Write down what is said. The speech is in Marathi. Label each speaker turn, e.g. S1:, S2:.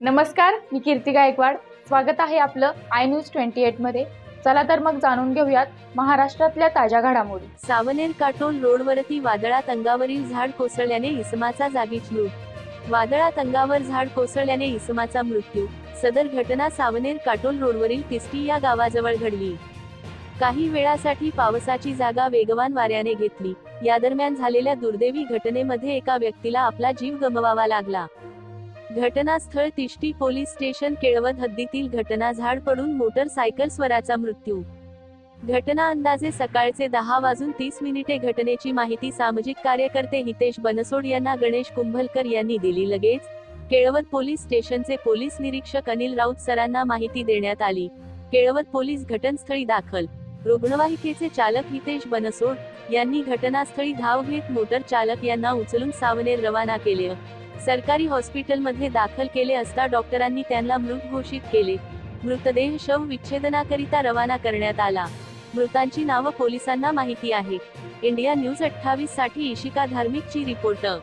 S1: नमस्कार मी कीर्ती गायकवाड. स्वागत आहे आपलं आय न्यूज ट्वेंटी एटमध्ये. चला तर मग जाणून घेऊयात महाराष्ट्रातल्या ताज्या घडामोडी.
S2: सावनेर काटोल रोडवरती वादळात अंगावरील झाड कोसळल्याने इसमाचा जागीच मृत वादळात अंगावर झाड कोसळल्याने इसमाचा मृत्यू. सदर घटना सावनेर काटोल रोडवरील पिस्टी या गावाजवळ घडली. काही वेळासाठी पावसाची जागा वेगवान वाऱ्याने घेतली. या दरम्यान झालेल्या दुर्दैवी घटनेमध्ये एका व्यक्तीला आपला जीव गमवावा लागला. घटनास्थळ तिष्टी पोलीस स्टेशन केळवद हद्दीतील घटना झाड पडून मोटरसायकल स्वराचा मृत्यू. घटना अंदाजे सकाळचे दहा वाजून तीस मिनिटे घटनेची माहिती सामाजिक कार्यकर्ते हितेश बनसोड यांना गणेश कुंभलकर यांनी दिली. लगेच केळवद पोलीस स्टेशनचे पोलीस निरीक्षक अनिल राऊत सरांना माहिती देण्यात आली. केळवद पोलीस घटनस्थळी दाखल. रुग्णवाहिकेचे चालक हितेश बनसोड यांनी घटनास्थळी धाव घेत मोटर चालक यांना उचलून सावनेर रवाना केले. सरकारी हॉस्पिटलमध्ये दाखल केले असता डॉक्टरांनी त्यांना मृत घोषित केले. मृतदेह शव विच्छेदनाकरिता रवाना करण्यात आला. मृतांची नावं पोलिसांना माहिती आहे. इंडिया न्यूज अठ्ठावीससाठी इशिका धार्मिकची रिपोर्टर